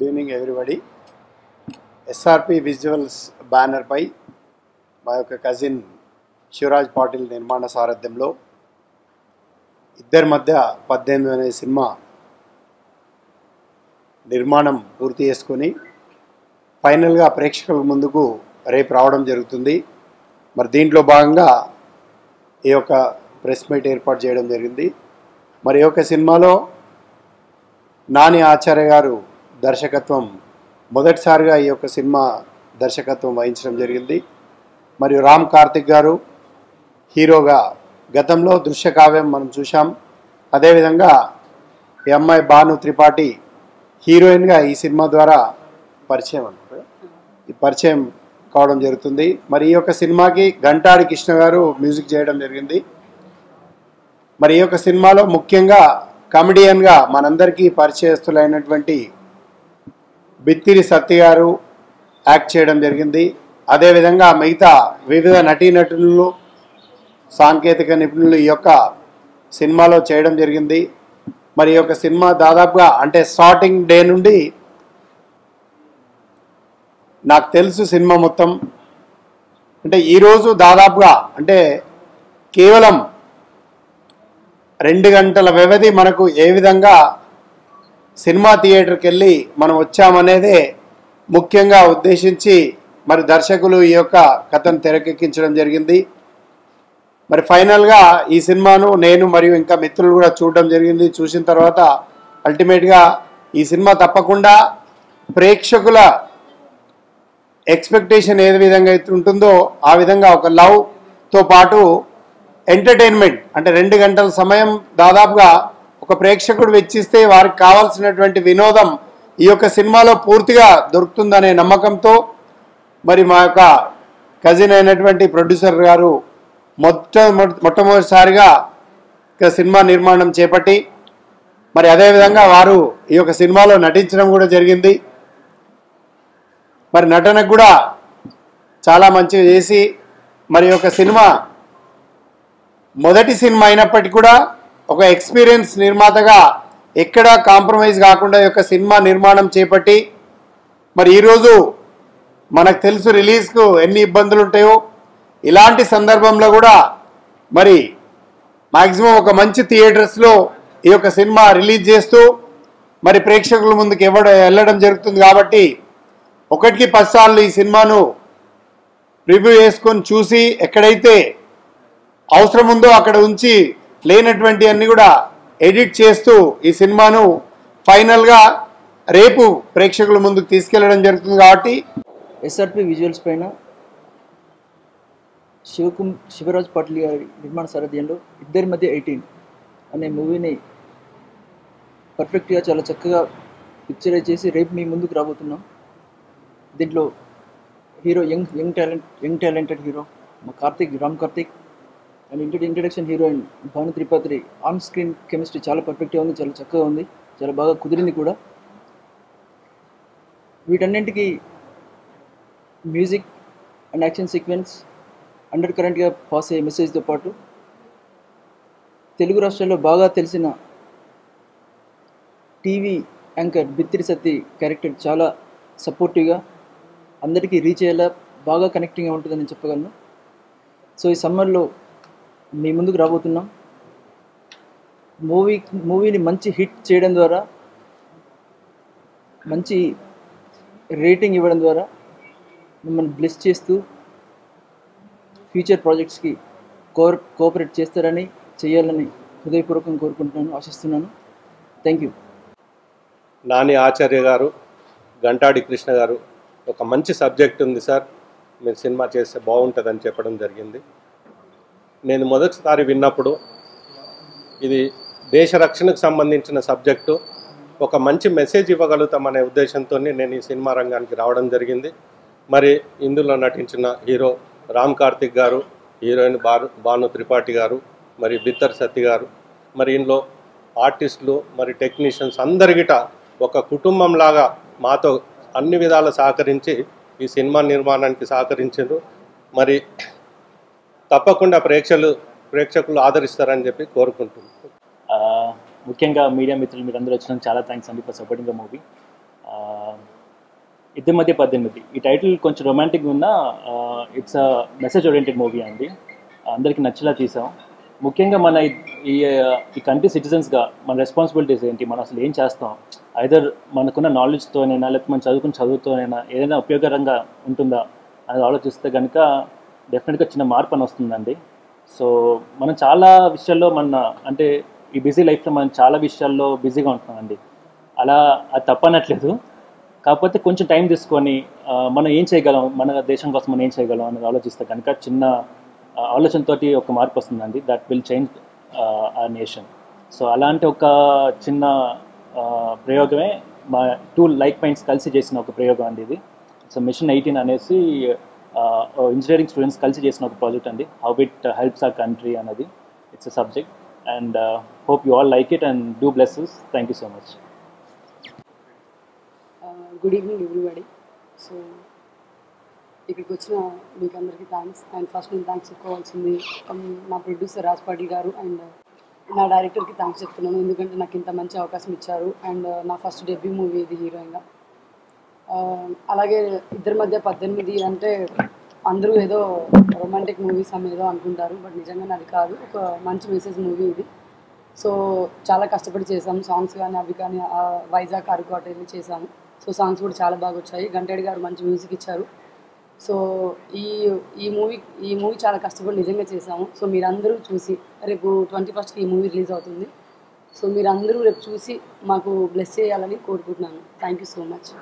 Good evening everybody SRP visuals బ్యానర్పై మా యొక్క కజిన్ శివరాజ్ పాటిల్ నిర్మాణ సారథ్యంలో ఇద్దరి మధ్య పద్దెనిమిది అనే సినిమా నిర్మాణం పూర్తి చేసుకొని ఫైనల్గా ప్రేక్షకుల ముందుకు రేపు రావడం జరుగుతుంది. మరి దీంట్లో భాగంగా ఈ యొక్క ప్రెస్ మీట్ ఏర్పాటు చేయడం జరిగింది. మరి ఈ యొక్క సినిమాలో నాని ఆచార్య గారు దర్శకత్వం మొదటిసారిగా ఈ యొక్క సినిమా దర్శకత్వం వహించడం జరిగింది. మరియు రామ్ కార్తిక్ గారు హీరోగా గతంలో దృశ్య కావ్యం మనం చూసాం అదేవిధంగా ఈ అమ్మాయి భాను త్రిపాఠి హీరోయిన్గా ఈ సినిమా ద్వారా పరిచయం అంటారు ఈ పరిచయం కావడం జరుగుతుంది. మరి ఈ యొక్క సినిమాకి గంటాడి కృష్ణ గారు మ్యూజిక్ చేయడం జరిగింది. మరి ఈ యొక్క సినిమాలో ముఖ్యంగా కమెడియన్గా మనందరికీ పరిచయస్తులైనటువంటి బిత్తిరి సత్య గారు యాక్ట్ చేయడం జరిగింది. అదేవిధంగా మిగతా వివిధ నటీనటులు సాంకేతిక నిపుణులు ఈ యొక్క సినిమాలో చేయడం జరిగింది. మరి ఈ యొక్క సినిమా దాదాపుగా అంటే స్టార్టింగ్ డే నుండి నాకు తెలుసు సినిమా మొత్తం. అంటే ఈరోజు దాదాపుగా అంటే కేవలం రెండు గంటల వ్యవధి మనకు ఏ విధంగా సినిమా థియేటర్కి వెళ్ళి మనం వచ్చామనేదే ముఖ్యంగా ఉద్దేశించి మరి దర్శకులు ఈ యొక్క కథను తెరకెక్కించడం జరిగింది. మరి ఫైనల్గా ఈ సినిమాను నేను మరియు ఇంకా మిత్రులు కూడా చూడడం జరిగింది. చూసిన తర్వాత అల్టిమేట్గా ఈ సినిమా తప్పకుండా ప్రేక్షకుల ఎక్స్పెక్టేషన్ ఏ విధంగా అయితే ఉంటుందో ఆ విధంగా ఒక లవ్తో పాటు ఎంటర్టైన్మెంట్ అంటే రెండు గంటల సమయం దాదాపుగా ఒక ప్రేక్షకుడు వెచ్చిస్తే వారికి కావాల్సినటువంటి వినోదం ఈ యొక్క సినిమాలో పూర్తిగా దొరుకుతుందనే నమ్మకంతో మరి మా యొక్క కజిన్ అయినటువంటి ప్రొడ్యూసర్ గారు మొట్ట మొట్టమొదటిసారిగా సినిమా నిర్మాణం చేపట్టి మరి అదేవిధంగా వారు ఈ యొక్క సినిమాలో నటించడం కూడా జరిగింది. మరి నటనకు కూడా చాలా మంచిగా చేసి మరి యొక్క సినిమా మొదటి సినిమా అయినప్పటికీ కూడా ఒక ఎక్స్పీరియన్స్ నిర్మాతగా ఎక్కడా కాంప్రమైజ్ కాకుండా ఈ యొక్క సినిమా నిర్మాణం చేపట్టి మరి ఈరోజు మనకు తెలుసు రిలీజ్కు ఎన్ని ఇబ్బందులు ఉంటాయో. ఇలాంటి సందర్భంలో కూడా మరి మాక్సిమం ఒక మంచి థియేటర్స్లో ఈ యొక్క సినిమా రిలీజ్ చేస్తూ మరి ప్రేక్షకుల ముందుకు ఇవ్వడ వెళ్ళడం జరుగుతుంది కాబట్టి ఒకటికి పదిసార్లు ఈ సినిమాను రివ్యూ చేసుకొని చూసి ఎక్కడైతే అవసరం ఉందో అక్కడ ఉంచి లేనటువంటి అన్ని కూడా ఎడిట్ చేస్తూ ఈ సినిమాను ఫైనల్గా రేపు ప్రేక్షకుల ముందుకు తీసుకెళ్ళడం జరుగుతుంది కాబట్టి ఎస్ఆర్పి విజువల్స్ పైన శివకుం శివరాజ్ పాటిల్ గారి నిర్మాణ సారథ్యంలో ఇద్దరి మధ్య ఎయిటీన్ అనే మూవీని పర్ఫెక్ట్గా చాలా చక్కగా పిక్చరైజ్ చేసి రేపు మీ ముందుకు రాబోతున్నాం. దీంట్లో hero young young talent young talented hero మా కార్తిక్ రామ్ కార్తిక్ అండ్ ఇంటి introduction heroine Bhanu Tripathri. On screen chemistry చాలా పర్ఫెక్ట్గా ఉంది చాలా చక్కగా ఉంది చాలా బాగా కుదిరింది కూడా. వీటన్నింటికి music and action sequence under కరెంట్గా పాస్ అయ్యే మెసేజ్తో పాటు తెలుగు రాష్ట్రాల్లో బాగా తెలిసిన TV anchor Bithiri Sathi character చాలా సపోర్టివ్గా అందరికీ రీచ్ అయ్యేలా బాగా కనెక్టింగ్గా ఉంటుందని చెప్పగలను. సో ఈ సమ్మర్లో మీ ముందుకు రాబోతున్నాం. మూవీ మూవీని మంచి హిట్ చేయడం ద్వారా మంచి రేటింగ్ ఇవ్వడం ద్వారా మిమ్మల్ని బ్లెస్ చేస్తూ ఫ్యూచర్ ప్రాజెక్ట్స్కి కోర్ కోఆపరేట్ చేస్తారని చేయాలని హృదయపూర్వకంగా కోరుకుంటున్నాను ఆశిస్తున్నాను. Thank you. నాని ఆచార్య గారు గంటాడి కృష్ణ గారు ఒక మంచి సబ్జెక్ట్ ఉంది సార్. మీరు సినిమా చేస్తే బాగుంటుందని చెప్పడం జరిగింది. నేను మొదటిసారి విన్నప్పుడు ఇది దేశ రక్షణకు సంబంధించిన సబ్జెక్టు. ఒక మంచి మెసేజ్ ఇవ్వగలుగుతామనే ఉద్దేశంతో నేను ఈ సినిమా రంగానికి రావడం జరిగింది. మరి ఇందులో నటించిన హీరో రామ్ కార్తిక్ గారు హీరోయిన్ బాను భాను త్రిపాఠి గారు మరి బిత్తర్ సత్తి గారు మరి ఇందులో ఆర్టిస్టులు మరి టెక్నీషియన్స్ అందరిగిట ఒక కుటుంబంలాగా మాతో అన్ని విధాల సహకరించి ఈ సినిమా నిర్మాణానికి సహకరించారు. మరి తప్పకుండా ప్రేక్షకులు ప్రేక్షకులు ఆదరిస్తారని చెప్పి కోరుకుంటున్నాను ముఖ్యంగా మీడియా మిత్రులు మీరు అందరూ వచ్చినందుకు చాలా థ్యాంక్స్ అండి ఫర్ సపోర్టింగ్ ద మూవీ ఇద్దరి మధ్య పద్దెనిమిది. ఈ టైటిల్ కొంచెం రొమాంటిక్ ఉన్న it's a message oriented movie అండి. అందరికీ నచ్చేలా చేసాం ముఖ్యంగా మన ఈ- ఈ ఈ కంట్రీ సిటిజన్స్గా మన రెస్పాన్సిబిలిటీస్ ఏంటి? మనం అసలు ఏం చేస్తాం? ఐదర్ మనకున్న నాలెడ్జ్తోనైనా లేకపోతే మనం చదువుకున్న చదువుతోనైనా ఏదైనా ఉపయోగకరంగా ఉంటుందా? అనేది ఆలోచిస్తే కనుక డెఫినెట్గా చిన్న మార్పు అని వస్తుందండి. సో మనం చాలా విషయాల్లో మన అంటే ఈ బిజీ లైఫ్లో మనం చాలా విషయాల్లో బిజీగా ఉంటున్నామండి. అలా అది తప్పనట్లేదు. కాకపోతే కొంచెం టైం తీసుకొని మనం ఏం చేయగలం మన దేశం కోసం మనం ఏం చేయగలం అనేది ఆలోచిస్తే కనుక చిన్న ఆలోచనతోటి ఒక మార్పు వస్తుందండి. That will change a nation so అలాంటి ఒక చిన్న ప్రయోగమే మా టూ లైక్ మైండ్స్ కలిసి చేసిన ఒక ప్రయోగం అండి ఇది. సో మిషన్ ఎయిటీన్ అనేసి ఇంజనీరింగ్ స్టూడెంట్స్ కలిసి చేసిన ఒక ప్రాజెక్ట్ అండి. How it helps our country అన్నది. It's a subject and hope you all like it and do blesses thank you so much good evening everybody so ఇక్కడికి వచ్చిన మీకు అందరికీ థ్యాంక్స్ అండ్ ఫస్ట్ నేను థ్యాంక్స్ చెప్పుకోవాల్సింది నా ప్రొడ్యూసర్ రాజ్ పాటిల్ గారు అండ్ నా డైరెక్టర్కి థ్యాంక్స్ చెప్తున్నాను. ఎందుకంటే నాకు ఇంత మంచి అవకాశం ఇచ్చారు. అండ్ uh, నా ఫస్ట్ డెబ్యూ మూవీ ఇది హీరోయిన్గా. అలాగే ఇద్దరి మధ్య పద్దెనిమిది అంటే అందరూ ఏదో రొమాంటిక్ మూవీస్ అని ఏదో అనుకుంటారు బట్ నిజంగా అది కాదు. ఒక మంచి మెసేజ్ మూవీ ఇది. సో చాలా కష్టపడి చేసాం సాంగ్స్ కానీ అవి కానీ వైజాగ్ అరకు అటు వెళ్ళి చేసాము సో సాంగ్స్ కూడా చాలా బాగా వచ్చాయి. గంటేడి గారు మంచి మ్యూజిక్ ఇచ్చారు. సో ఈ ఈ మూవీ ఈ మూవీ చాలా కష్టపడి నిజంగా చేసాము సో మీరందరూ చూసి రేపు ట్వంటీ ఫస్ట్కి ఈ మూవీ రిలీజ్ అవుతుంది. సో మీరందరూ రేపు చూసి మాకు బ్లెస్ చేయాలని కోరుకుంటున్నాను. Thank you so much